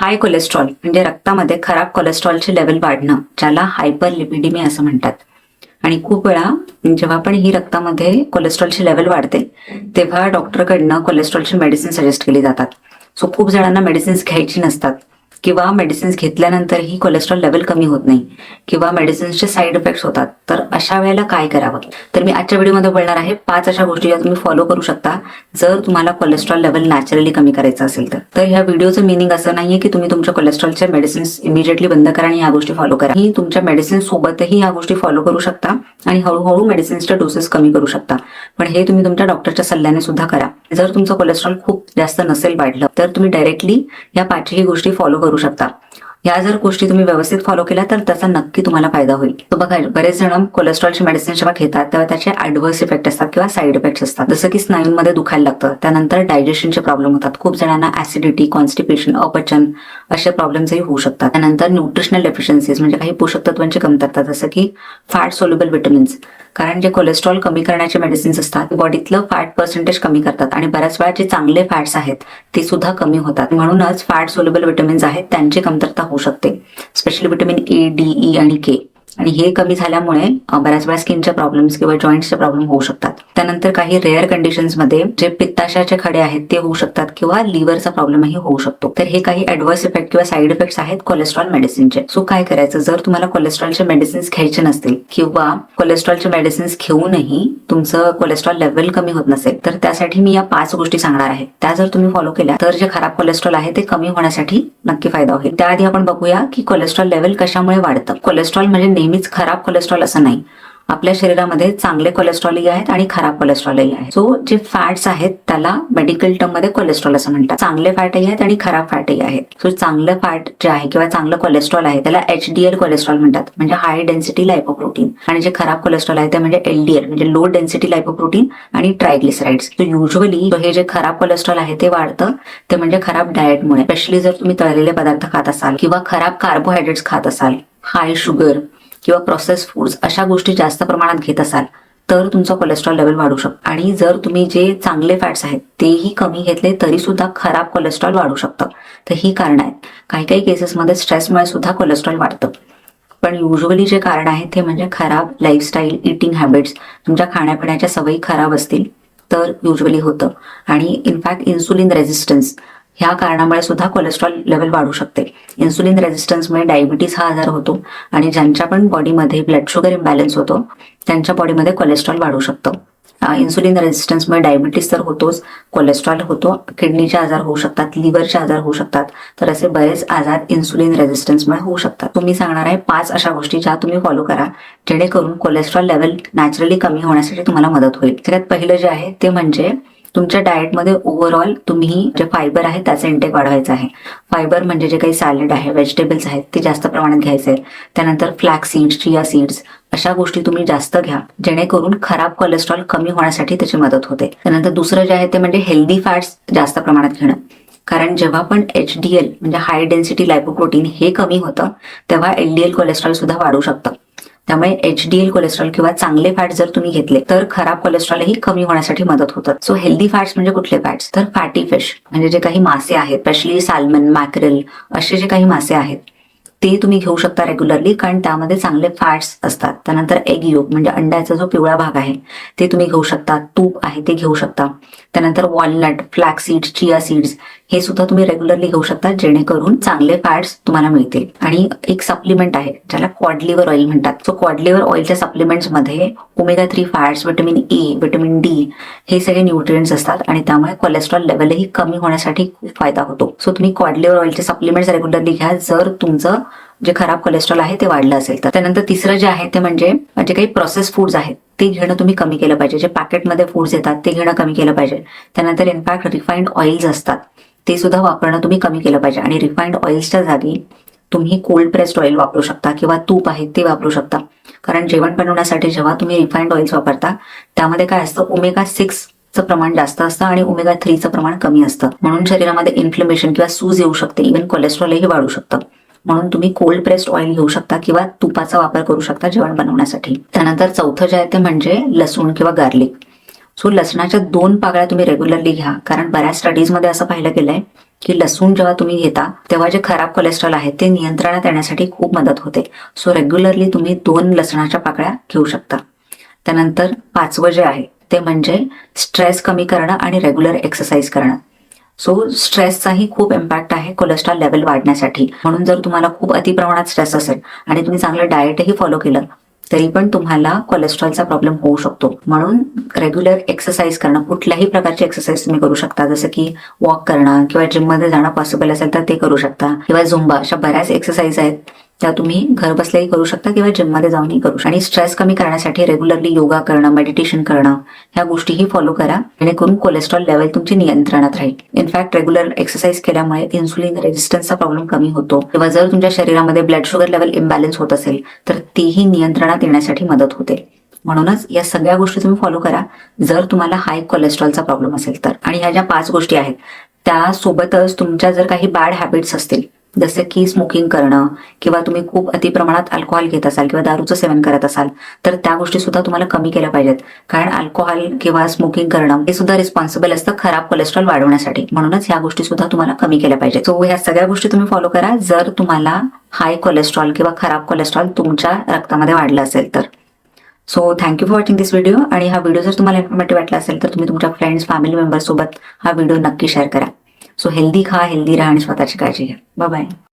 हाय cholesterol म्हणजे रक्तामध्ये खराब कोलेस्ट्रॉलचे लेवल वाढणं ज्याला हायपर लिपिडिमी असं म्हणतात. आणि खूप वेळा जेव्हा पण ही रक्तामध्ये कोलेस्ट्रॉलची लेवल वाढते तेव्हा डॉक्टरकडनं कोलेस्ट्रॉलची मेडिसिन सजेस्ट केली जातात. सो खूप जणांना मेडिसिन्स घ्यायची नसतात. किंवा मेडिसिन्स घेतल्यानंतरही कोलेस्ट्रॉल लेवल कमी होत नाही किंवा मेडिसिन्सचे साईड इफेक्ट्स होतात. तर अशा वेळेला काय करावं? तर मी आजच्या व्हिडिओमध्ये बोलणार आहे पाच अशा गोष्टी ज्या तुम्ही फॉलो करू शकता जर तुम्हाला कोलेस्ट्रॉल लेवल नॅचरली कमी करायचं असेल तर. तर ह्या व्हिडिओचं मिनिंग असं नाहीये की तुम्ही तुमच्या कोलेस्ट्रॉलच्या मेडिसिन्स इमिजिएटली बंद करा आणि ह्या गोष्टी फॉलो करा. ही तुमच्या मेडिसिन सोबतही ह्या गोष्टी फॉलो करू शकता आणि हळूहळू मेडिसिन्सचे डोसेस कमी करू शकता. पण हे तुम्ही तुमच्या डॉक्टरच्या सल्ल्याने सुद्धा करा. जर तुमचं कोलेस्ट्रॉल खूप जास्त नसेल वाढलं तर तुम्ही डायरेक्टली या पाचही गोष्टी फॉलो करू शकता. या जर गोष्टी तुम्ही व्यवस्थित फॉलो केल्या तर त्याचा नक्की तुम्हाला फायदा होईल. तो बघा बरेच जण कोलेस्ट्रॉलची मेडिसिन जेव्हा घेतात तेव्हा त्याचे ऍडव्हर्स इफेक्ट असतात किंवा साईड इफेक्ट्स असतात. जसं की स्नायूंमध्ये दुखायला लागतं त्यानंतर डायजेशनचे प्रॉब्लेम होतात. खूप जणांना ऍसिडिटी कॉन्स्टिपेशन अपचन असे प्रॉब्लेम्सही होऊ शकतात. त्यानंतर न्यूट्रिशनल डेफिशियन्सीज म्हणजे काही पोषक तत्वांची कमतरता जसं की फॅट सोल्युबल विटमिन्स कारण जे कोलेस्ट्रॉल कमी करण्याचे मेडिसिन्स असतात बॉडीतलं फॅट पर्सेंटेज कमी करतात आणि बऱ्याच वेळा जे चांगले फॅट्स आहेत ते सुद्धा कमी होतात. म्हणूनच फॅट सोल्युबल विटॅमिन्स आहेत त्यांची कमतरता होऊ शकते. Specially vitamin A D E आणि के आणि हे कमी झाल्यामुळे बऱ्याच वेळा स्किनचे प्रॉब्लेम्स किंवा जॉईंटचे प्रॉब्लेम होऊ शकतात. त्यानंतर काही रेअर कंडिशन्समध्ये जे पित्ताशयाचे खडे आहेत ते होऊ शकतात किंवा लिव्हरचा प्रॉब्लेमही होऊ शकतो. तर हे काही ऍडव्हर्स इफेक्ट किंवा साईड इफेक्ट्स आहेत कोलेस्ट्रॉल मेडिसिनचे सो काय करायचं? जर तुम्हाला कोलेस्ट्रॉलचे मेडिसिन्स घ्यायचे नसतील किंवा कोलेस्ट्रॉलचे मेडिसिन्स घेऊनही तुमचं कोलेस्ट्रॉल लेवल कमी होत नसेल तर त्यासाठी मी या पाच गोष्टी सांगणार आहे. त्या जर तुम्ही फॉलो केल्या तर जे खराब कोलेस्ट्रॉल आहे ते कमी होण्यासाठी नक्की फायदा होईल. त्याआधी आपण बघूया की कोलेस्ट्रॉल लेवल कशामुळे वाढतं. कोलेस्ट्रॉल म्हणजे नेहमीच खराब कोलेस्ट्रॉल असं नाही. आपल्या शरीरामध्ये चांगले कोलेस्ट्रॉलही आहेत आणि खराब कोलेस्ट्रॉलही आहे सो जे फॅट्स आहेत त्याला मेडिकल टर्ममध्ये कोलेस्ट्रॉल असं म्हणतात. चांगले फॅटही आहेत आणि खराब फॅटही आहेत. सो चांगलं फॅट जे आहे किंवा चांगलं कोलेस्ट्रॉल आहे त्याला एच डी एल कोलेस्ट्रॉल म्हणतात. म्हणजे हाय डेन्सिटी लायपोप्रोटीन आणि जे खराब कोलेस्ट्रॉल आहे ते म्हणजे एलडीएल म्हणजे लो डेन्सिटी लायपोप्रोटीन आणि ट्रायग्लिसराइड्स सो युजली हे जे खराब कोलेस्ट्रॉल आहे ते वाढतं. ते म्हणजे खराब डाएटमुळे स्पेशली जर तुम्ही तळलेले पदार्थ खात असाल किंवा खराब कार्बोहायड्रेट्स खात असाल हाय शुगर किंवा प्रोसेस फूड्स अशा गोष्टी जास्त प्रमाणात घेत असाल तर तुमचं कोलेस्ट्रॉल लेवल वाढू शकतं आणि जर तुम्ही जे चांगले फॅट्स आहेत तेही कमी घेतले तरी सुद्धा खराब कोलेस्ट्रॉल वाढू शकतं. तर ही कारण आहेत. काही काही केसेसमध्ये स्ट्रेसमुळे सुद्धा कोलेस्ट्रॉल वाढतं. पण युजली जे कारण आहे ते म्हणजे खराब लाईफस्टाईल इटिंग हॅबिट्स तुमच्या खाण्यापिण्याच्या सवयी खराब असतील तर युजली होतं. आणि इनफॅक्ट इन्सुलिन रेझिस्टन्स ह्या कारणामुळे सुद्धा कोलेस्ट्रॉल लेवल वाढू शकते. इन्सुलिन रेझिस्टन्समुळे डायबिटीस हा आजार होतो आणि ज्यांच्या पण बॉडीमध्ये ब्लड शुगर इम्बॅलन्स होतो त्यांच्या बॉडीमध्ये कोलेस्ट्रॉल वाढू शकतं. इन्सुलिन रेझिस्टन्समुळे डायबिटीस तर होतोच कोलेस्ट्रॉल होतो किडनीचे आजार होऊ शकतात लिव्हरचे आजार होऊ शकतात तर असे बरेच आजार इन्सुलिन रेझिस्टन्समुळे होऊ शकतात. तुम्ही सांगणार आहे पाच अशा गोष्टी ज्या तुम्ही फॉलो करा जेणेकरून कोलेस्ट्रॉल लेवल नॅचरली कमी होण्यासाठी तुम्हाला मदत होईल. त्यात पहिलं जे आहे ते म्हणजे तुमच्या डाएटमध्ये ओव्हरऑल तुम्ही जे फायबर आहे त्याचा इंटेक वाढवायचा आहे. फायबर म्हणजे जे काही सॅलड आहे व्हेजिटेबल्स आहेत ते जास्त प्रमाणात घ्यायचे आहेत. त्यानंतर फ्लॅक सीड्स चिया सीड्स अशा गोष्टी तुम्ही जास्त घ्या जेणेकरून खराब कोलेस्ट्रॉल कमी होण्यासाठी त्याची मदत होते. त्यानंतर दुसरं जे आहे ते म्हणजे हेल्दी फॅट्स जास्त प्रमाणात घेणं. कारण जेव्हा पण एच डी एल म्हणजे हाय डेन्सिटी लायपोप्रोटीन हे कमी होतं तेव्हा एल डी एल कोलेस्ट्रॉल सुद्धा वाढू शकतं. त्यामुळे एचडीएल कोलेस्ट्रॉल किंवा चांगले फॅट जर तुम्ही घेतले तर खराब कोलेस्ट्रॉलही कमी होण्यासाठी मदत होतात सो हेल्दी फॅट्स म्हणजे कुठले फॅट्स तर फॅटी फिश म्हणजे जे काही मासे आहेत स्पेशली सॅल्मन मॅकरेल असे जे काही मासे आहेत ते तुम्ही घेऊ शकता रेग्युलरली कारण त्यामध्ये चांगले फॅट्स असतात. त्यानंतर एग योग म्हणजे अंड्याचा जो पिवळा भाग आहे ते तुम्ही घेऊ शकता. तूप आहे ते घेऊ शकता. त्यानंतर walnut flax seeds chia seeds हे सुद्धा तुम्ही रेग्युलरली घेऊ शकता जेणेकरून चांगले फॅट्स तुम्हाला मिळतील. आणि एक सप्लिमेंट आहे ज्याला क्वाडलिव्हर ऑइल म्हणतात. सो क्वाडलिव्हर ऑइलच्या सप्लिमेंट्समध्ये omega three fats vitamin A vitamin D हे सगळे न्यूट्रिएंट्स असतात आणि त्यामुळे कोलेस्ट्रॉल लेवलही कमी होण्यासाठी खूप फायदा होतो. सो तुम्ही क्वाडलिव्हर ऑइलचे सप्लिमेंट्स रेग्युलरली घ्या. जर तुमचं जे खराब कोलेस्ट्रॉल आहे ते वाढलं असेल तर. त्यानंतर तिसरं जे आहे ते म्हणजे जे काही प्रोसेस फूड्स आहेत ते घेणं तुम्ही कमी केलं पाहिजे. जे पॅकेटमध्ये फूड्स येतात ते घेणं कमी केलं पाहिजे. त्यानंतर इनफॅक्ट रिफाईंड ऑइल्स असतात. ते सुद्धा वापरणं तुम्ही कमी केलं पाहिजे. आणि रिफाईंड ऑइल्सच्या जागी तुम्ही कोल्ड प्रेस्ड ऑइल वापरू शकता किंवा तूप आहे ते वापरू शकता. कारण जेवण बनवण्यासाठी जेव्हा तुम्ही रिफाईंड ऑइल्स वापरता त्यामध्ये काय असतं? ओमेगा सिक्सचं प्रमाण जास्त असतं आणि ओमेगा थ्रीचं प्रमाण कमी असतं. म्हणून शरीरामध्ये इन्फ्लमेशन किंवा सूज येऊ शकते. इव्हन कोलेस्ट्रॉलही वाढू शकतं. म्हणून तुम्ही कोल्ड प्रेस्ड ऑइल घेऊ शकता किंवा तुपाचा वापर करू शकता जेवण बनवण्यासाठी. त्यानंतर चौथं जे आहे ते म्हणजे लसूण किंवा गार्लिक सो लसणाच्या दोन पाकळ्या तुम्ही रेग्युलरली घ्या. कारण बऱ्याच स्टडीजमध्ये असं पाहिलं गेलंय की लसूण जेव्हा तुम्ही घेता तेव्हा जे खराब कोलेस्ट्रॉल आहे ते नियंत्रणात येण्यासाठी खूप मदत होते. सो रेग्युलरली तुम्ही दोन लसणाच्या पाकळ्या घेऊ शकता. त्यानंतर पाचवं जे आहे ते म्हणजे स्ट्रेस कमी करणं आणि रेग्युलर एक्सरसाइज करणं. सो स्ट्रेसचाही खूप इम्पॅक्ट आहे कोलेस्ट्रॉल लेवल वाढण्यासाठी. म्हणून जर तुम्हाला खूप अतिप्रमाणात स्ट्रेस असेल आणि तुम्ही चांगलं डाएटही फॉलो केलं तरी पण तुम्हाला कोलेस्ट्रॉलचा प्रॉब्लेम होऊ शकतो. म्हणून रेग्युलर एक्सरसाइज करणं कुठल्याही प्रकारची एक्सरसाइज तुम्ही करू शकता. जसं की वॉक करणं किंवा जिममध्ये जाणं पॉसिबल असेल तर ते करू शकता. किंवा झुंबा अशा बऱ्याच एक्सरसाइज आहेत. त्या तुम्ही घर बसल्याही करू शकता किंवा जिममध्ये जाऊनही करू शकता आणि स्ट्रेस कमी करण्यासाठी रेग्युलरली योगा करणं मेडिटेशन करणं ह्या गोष्टीही फॉलो करा. जेणेकरून कोलेस्ट्रॉल लेवल तुमची नियंत्रणात राहील. इनफॅक्ट रेग्युलर एक्सरसाइज केल्यामुळे इन्सुलिन रेजिस्टन्सचा प्रॉब्लेम कमी होतो. किंवा जर तुमच्या शरीरामध्ये ब्लड शुगर लेवल इम्बॅलन्स होत असेल तर तीही नियंत्रणात येण्यासाठी मदत होते. म्हणूनच या सगळ्या गोष्टी तुम्ही फॉलो करा. जर तुम्हाला हाय कोलेस्ट्रॉलचा प्रॉब्लेम असेल तर. आणि ह्या ज्या पाच गोष्टी आहेत त्यासोबतच तुमच्या जर काही बॅड हॅबिट्स असतील जसं की स्मोकिंग करणं किंवा तुम्ही खूप अतिप्रमाणात अल्कोहोल घेत असाल किंवा दारूचं सेवन करत असाल तर त्या गोष्टी सुद्धा तुम्हाला कमी केल्या पाहिजेत. कारण अल्कोहोल किंवा स्मोकिंग करणं हे सुद्धा रिस्पॉन्सिबल असतं खराब कोलेस्ट्रॉल वाढवण्यासाठी. म्हणूनच ह्या गोष्टी सुद्धा तुम्हाला कमी केल्या पाहिजेत. सो ह्या सगळ्या गोष्टी तुम्ही फॉलो करा. जर तुम्हाला हाय कोलेस्ट्रॉल किंवा खराब कोलेस्ट्रॉल तुमच्या रक्तामध्ये वाढलं असेल तर. So thank you for watching this video आणि हा व्हिडिओ जर तुम्हाला इन्फॉर्मेटिव्ह वाटला असेल तर तुम्ही तुमच्या फ्रेंड्स फॅमिली मेंबर्ससोबत हा व्हिडिओ नक्की शेअर करा. सो हेल्दी खा हेल्दी राहा आणि स्वतःची काळजी घ्या. बाय